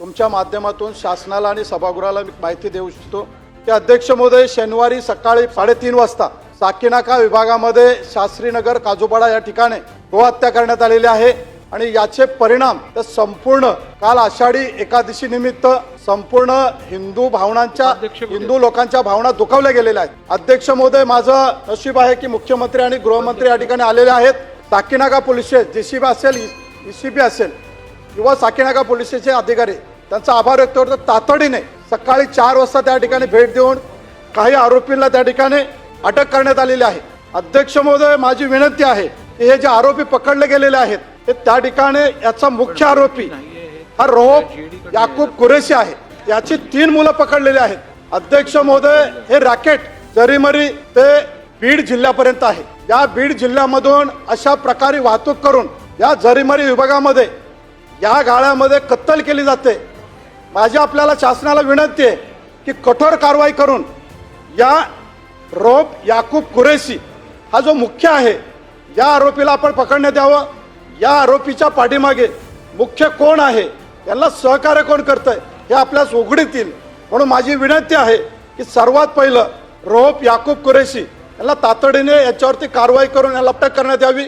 तुमच्या माध्यमातून शासनाला आणि सभागृहाला मी माहिती देऊ इच्छितो. की अध्यक्ष महोदय शनिवारी सकाळी साडेतीन वाजता साकीनाका विभागामध्ये शास्त्रीनगर काजूपाडा या ठिकाणी गोहत्या करण्यात आलेली आहे. आणि याचे परिणाम तर संपूर्ण काल आषाढी एकादशी निमित्त संपूर्ण हिंदू भावनांच्या हिंदू लोकांच्या भावना दुखावल्या गेलेल्या आहेत. अध्यक्ष महोदय माझं नशीब आहे की मुख्यमंत्री आणि गृहमंत्री या ठिकाणी आलेले आहेत. साकीनाका पोलीस जेसीबी असेल ईसीबी असेल किंवा साकीनाका पोलिसचे अधिकारी त्यांचा आभार व्यक्त करतो. तातडीने सकाळी चार वाजता त्या ठिकाणी भेट देऊन काही आरोपींना त्या ठिकाणी अटक करण्यात आलेली आहे. अध्यक्ष महोदय माझी विनंती आहे की हे जे आरोपी पकडले गेलेले आहेत ते त्या ठिकाणी याचा मुख्य आरोपी हा रोहब याकूब कुरेशी आहे. याची तीन मुलं पकडलेली आहेत. अध्यक्ष महोदय हे रॅकेट जरीमरी ते बीड जिल्ह्यापर्यंत आहे. या बीड जिल्ह्यामधून अशा प्रकारे वाहतूक करून या जरीमरी विभागामध्ये या गाळ्यामध्ये कत्तल केली जाते. माझी आपल्याला शासनाला विनंती आहे की कठोर कारवाई करून या रोप याकूब कुरेशी हा जो मुख्य आहे या आरोपीला आपण पकडण्यात यावं. या आरोपीच्या पाठीमागे मुख्य कोण आहे यांना सहकार्य कोण करतंय हे आपल्यास उघडीतील म्हणून माझी विनंती आहे की सर्वात पहिलं रोप याकूब कुरेशी यांना तातडीने याच्यावरती कारवाई करून याला अटक करण्यात यावी.